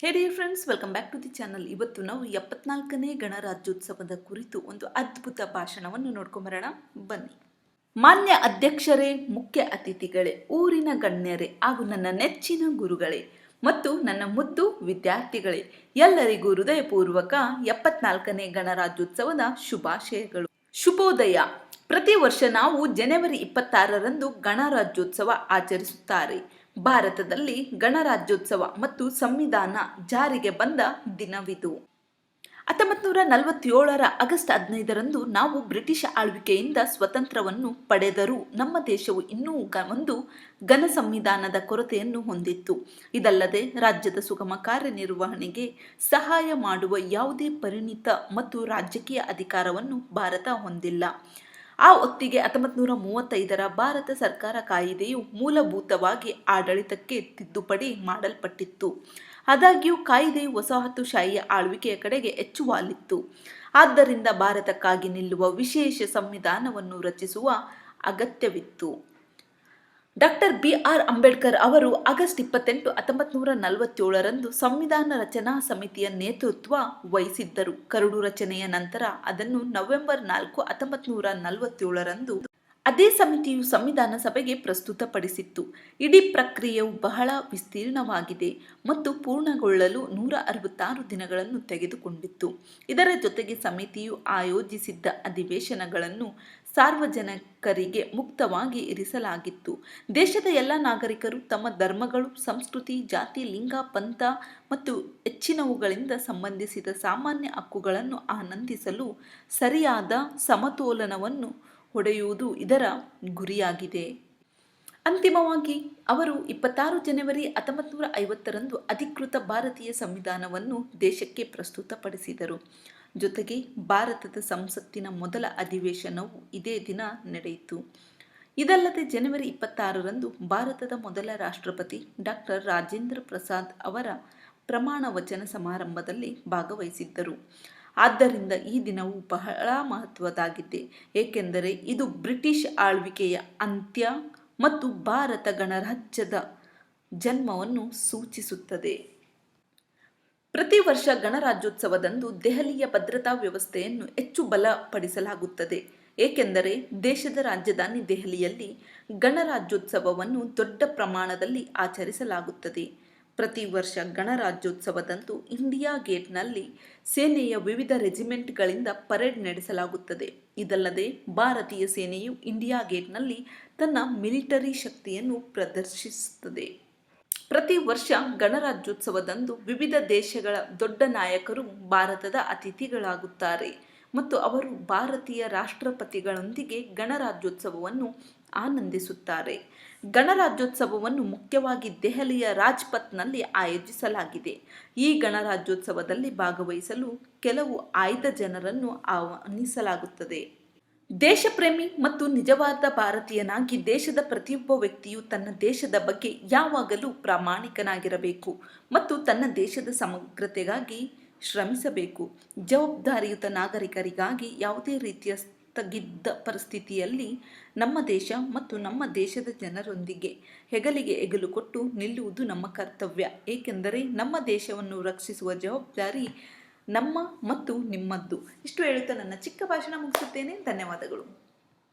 Hey friends welcome back to the channel ಇವತ್ತು ನಾವು ಎಪ್ಪತ್ನಾಲ್ಕನೇ ಗಣರಾಜ್ಯೋತ್ಸವದ ಕುರಿತು ಒಂದು ಅದ್ಭುತ ಭಾಷಣವನ್ನು ನೋಡ್ಕೊಂಬರೋಣ. ಬನ್ನಿ. ಮಾನ್ಯ ಅಧ್ಯಕ್ಷರೇ, ಮುಖ್ಯ ಅತಿಥಿಗಳೇ, ಊರಿನ ಗಣ್ಯರೇ ಹಾಗೂ ನನ್ನ ನೆಚ್ಚಿನ ಗುರುಗಳೇ ಮತ್ತು ನನ್ನ ಮುದ್ದು ವಿದ್ಯಾರ್ಥಿಗಳೇ, ಎಲ್ಲರಿಗೂ ಹೃದಯಪೂರ್ವಕ ಎಪ್ಪತ್ನಾಲ್ಕನೇ ಗಣರಾಜ್ಯೋತ್ಸವದ ಶುಭಾಶಯಗಳು. ಶುಭೋದಯ. ಪ್ರತಿ ವರ್ಷ ನಾವು ಜನವರಿ ಇಪ್ಪತ್ತಾರರಂದು ಗಣರಾಜ್ಯೋತ್ಸವ ಆಚರಿಸುತ್ತಾರೆ. ಭಾರತದಲ್ಲಿ ಗಣರಾಜ್ಯೋತ್ಸವ ಮತ್ತು ಸಂವಿಧಾನ ಜಾರಿಗೆ ಬಂದ ದಿನವಿದು. ಹತ್ತೊಂಬತ್ತು ನೂರ ನಲವತ್ತೇಳರ ಆಗಸ್ಟ್ ಹದಿನೈದರಂದು ನಾವು ಬ್ರಿಟಿಷ್ ಆಳ್ವಿಕೆಯಿಂದ ಸ್ವತಂತ್ರವನ್ನು ಪಡೆದರೂ ನಮ್ಮ ದೇಶವು ಇನ್ನೂ ಒಂದು ಘನ ಸಂವಿಧಾನದ ಕೊರತೆಯನ್ನು ಹೊಂದಿತ್ತು. ಇದಲ್ಲದೆ ರಾಜ್ಯದ ಸುಗಮ ಕಾರ್ಯನಿರ್ವಹಣೆಗೆ ಸಹಾಯ ಮಾಡುವ ಯಾವುದೇ ಪರಿಣಿತ ಮತ್ತು ರಾಜಕೀಯ ಅಧಿಕಾರವನ್ನು ಭಾರತ ಹೊಂದಿಲ್ಲ. ಆ ಹೊತ್ತಿಗೆ ಹತ್ತೊಂಬತ್ತು ನೂರ ಮೂವತ್ತೈದರ ಭಾರತ ಸರ್ಕಾರ ಕಾಯಿದೆಯು ಮೂಲಭೂತವಾಗಿ ಆಡಳಿತಕ್ಕೆ ತಿದ್ದುಪಡಿ ಮಾಡಲ್ಪಟ್ಟಿತ್ತು. ಆದಾಗ್ಯೂ ಕಾಯಿದೆಯು ವಸಾಹತುಶಾಹಿಯ ಆಳ್ವಿಕೆಯ ಕಡೆಗೆ ಹೆಚ್ಚು ವಾಲಿತ್ತು ಆದ್ದರಿಂದ ಭಾರತಕ್ಕಾಗಿ ನಿಲ್ಲುವ ವಿಶೇಷ ಸಂವಿಧಾನವನ್ನು ರಚಿಸುವ ಅಗತ್ಯವಿತ್ತು. ಡಾಕ್ಟರ್ ಬಿ ಆರ್ ಅಂಬೇಡ್ಕರ್ ಅವರು ಆಗಸ್ಟ್ ಇಪ್ಪತ್ತೆಂಟು ಹತ್ತೊಂಬತ್ತು ನೂರ ನಲವತ್ತೇಳರಂದು ಸಂವಿಧಾನ ರಚನಾ ಸಮಿತಿಯ ನೇತೃತ್ವ ವಹಿಸಿದ್ದರು. ಕರಡು ರಚನೆಯ ನಂತರ ಅದನ್ನು ನವೆಂಬರ್ ನಾಲ್ಕು ಹತ್ತೊಂಬತ್ತು ನೂರ ನಲವತ್ತೇಳರಂದು ಅದೇ ಸಮಿತಿಯು ಸಂವಿಧಾನ ಸಭೆಗೆ ಪ್ರಸ್ತುತಪಡಿಸಿತ್ತು. ಇಡೀ ಪ್ರಕ್ರಿಯೆಯು ಬಹಳ ವಿಸ್ತೀರ್ಣವಾಗಿದೆ ಮತ್ತು ಪೂರ್ಣಗೊಳ್ಳಲು ನೂರ ಅರವತ್ತಾರು ದಿನಗಳನ್ನು ತೆಗೆದುಕೊಂಡಿತ್ತು. ಇದರ ಜೊತೆಗೆ ಸಮಿತಿಯು ಆಯೋಜಿಸಿದ್ದ ಅಧಿವೇಶನಗಳನ್ನು ಸಾರ್ವಜನಿಕರಿಗೆ ಮುಕ್ತವಾಗಿ ಇರಿಸಲಾಗಿತ್ತು. ದೇಶದ ಎಲ್ಲ ನಾಗರಿಕರು ತಮ್ಮ ಧರ್ಮಗಳು, ಸಂಸ್ಕೃತಿ, ಜಾತಿ, ಲಿಂಗ, ಪಂಥ ಮತ್ತು ಹೆಚ್ಚಿನವುಗಳಿಂದ ಸಂಬಂಧಿಸಿದ ಸಾಮಾನ್ಯ ಹಕ್ಕುಗಳನ್ನು ಆನಂದಿಸಲು ಸರಿಯಾದ ಸಮತೋಲನವನ್ನು ಹೊಡೆಯುವುದು ಇದರ ಗುರಿಯಾಗಿದೆ. ಅಂತಿಮವಾಗಿ, ಅವರು ಇಪ್ಪತ್ತಾರು ಜನವರಿ ಹತ್ತೊಂಬತ್ತು ನೂರ ಐವತ್ತರಂದು ಅಧಿಕೃತ ಭಾರತೀಯ ಸಂವಿಧಾನವನ್ನು ದೇಶಕ್ಕೆ ಪ್ರಸ್ತುತಪಡಿಸಿದರು. ಜೊತೆಗೆ ಭಾರತದ ಸಂಸತ್ತಿನ ಮೊದಲ ಅಧಿವೇಶನವು ಇದೇ ದಿನ ನಡೆಯಿತು. ಇದಲ್ಲದೆ ಜನವರಿ ಇಪ್ಪತ್ತಾರರಂದು ಭಾರತದ ಮೊದಲ ರಾಷ್ಟ್ರಪತಿ ಡಾಕ್ಟರ್ ರಾಜೇಂದ್ರ ಪ್ರಸಾದ್ ಅವರ ಪ್ರಮಾಣ ವಚನ ಸಮಾರಂಭದಲ್ಲಿ ಭಾಗವಹಿಸಿದ್ದರು. ಆದ್ದರಿಂದ ಈ ದಿನವು ಬಹಳ ಮಹತ್ವದಾಗಿದೆ ಏಕೆಂದರೆ ಇದು ಬ್ರಿಟಿಷ್ ಆಳ್ವಿಕೆಯ ಅಂತ್ಯ ಮತ್ತು ಭಾರತ ಗಣರಾಜ್ಯದ ಜನ್ಮವನ್ನು ಸೂಚಿಸುತ್ತದೆ. ಪ್ರತಿ ವರ್ಷ ಗಣರಾಜ್ಯೋತ್ಸವದಂದು ದೆಹಲಿಯ ಭದ್ರತಾ ವ್ಯವಸ್ಥೆಯನ್ನು ಹೆಚ್ಚು ಬಲಪಡಿಸಲಾಗುತ್ತದೆ. ಏಕೆಂದರೆ ದೇಶದ ರಾಜಧಾನಿ ದೆಹಲಿಯಲ್ಲಿ ಗಣರಾಜ್ಯೋತ್ಸವವನ್ನು ದೊಡ್ಡ ಪ್ರಮಾಣದಲ್ಲಿ ಆಚರಿಸಲಾಗುತ್ತದೆ. ಪ್ರತಿ ವರ್ಷ ಗಣರಾಜ್ಯೋತ್ಸವದಂದು ಇಂಡಿಯಾ ಗೇಟ್ನಲ್ಲಿ ಸೇನೆಯ ವಿವಿಧ ರೆಜಿಮೆಂಟ್ಗಳಿಂದ ಪರೇಡ್ ನಡೆಸಲಾಗುತ್ತದೆ. ಇದಲ್ಲದೆ ಭಾರತೀಯ ಸೇನೆಯು ಇಂಡಿಯಾ ಗೇಟ್ನಲ್ಲಿ ತನ್ನ ಮಿಲಿಟರಿ ಶಕ್ತಿಯನ್ನು ಪ್ರದರ್ಶಿಸುತ್ತದೆ. ಪ್ರತಿ ವರ್ಷ ಗಣರಾಜ್ಯೋತ್ಸವದಂದು ವಿವಿಧ ದೇಶಗಳ ದೊಡ್ಡ ನಾಯಕರು ಭಾರತದ ಅತಿಥಿಗಳಾಗುತ್ತಾರೆ ಮತ್ತು ಅವರು ಭಾರತೀಯ ರಾಷ್ಟ್ರಪತಿಗಳೊಂದಿಗೆ ಗಣರಾಜ್ಯೋತ್ಸವವನ್ನು ಆನಂದಿಸುತ್ತಾರೆ. ಗಣರಾಜ್ಯೋತ್ಸವವನ್ನು ಮುಖ್ಯವಾಗಿ ದೆಹಲಿಯ ರಾಜ್ಪಥ್ನಲ್ಲಿ ಆಯೋಜಿಸಲಾಗಿದೆ. ಈ ಗಣರಾಜ್ಯೋತ್ಸವದಲ್ಲಿ ಭಾಗವಹಿಸಲು ಕೆಲವು ಆಯ್ದ ಜನರನ್ನು ಆಹ್ವಾನಿಸಲಾಗುತ್ತದೆ. ದೇಶಪ್ರೇಮಿ ಮತ್ತು ನಿಜವಾದ ಭಾರತೀಯನಾಗಿ ದೇಶದ ಪ್ರತಿಯೊಬ್ಬ ವ್ಯಕ್ತಿಯು ತನ್ನ ದೇಶದ ಬಗ್ಗೆ ಯಾವಾಗಲೂ ಪ್ರಾಮಾಣಿಕನಾಗಿರಬೇಕು ಮತ್ತು ತನ್ನ ದೇಶದ ಸಮಗ್ರತೆಗಾಗಿ ಶ್ರಮಿಸಬೇಕು. ಜವಾಬ್ದಾರಿಯುತ ನಾಗರಿಕರಿಗಾಗಿ ಯಾವುದೇ ರೀತಿಯ ತಗ್ಗಿದ್ದ ಪರಿಸ್ಥಿತಿಯಲ್ಲಿ ನಮ್ಮ ದೇಶ ಮತ್ತು ನಮ್ಮ ದೇಶದ ಜನರೊಂದಿಗೆ ಹೆಗಲಿಗೆ ಹೆಗಲು ಕೊಟ್ಟು ನಿಲ್ಲುವುದು ನಮ್ಮ ಕರ್ತವ್ಯ. ಏಕೆಂದರೆ ನಮ್ಮ ದೇಶವನ್ನು ರಕ್ಷಿಸುವ ಜವಾಬ್ದಾರಿ ನಮ್ಮ ಮತ್ತು ನಿಮ್ಮದ್ದು. ಇಷ್ಟು ಹೇಳುತ್ತಾ ನನ್ನ ಚಿಕ್ಕ ಭಾಷಣ ಮುಗಿಸುತ್ತೇನೆ. ಧನ್ಯವಾದಗಳು.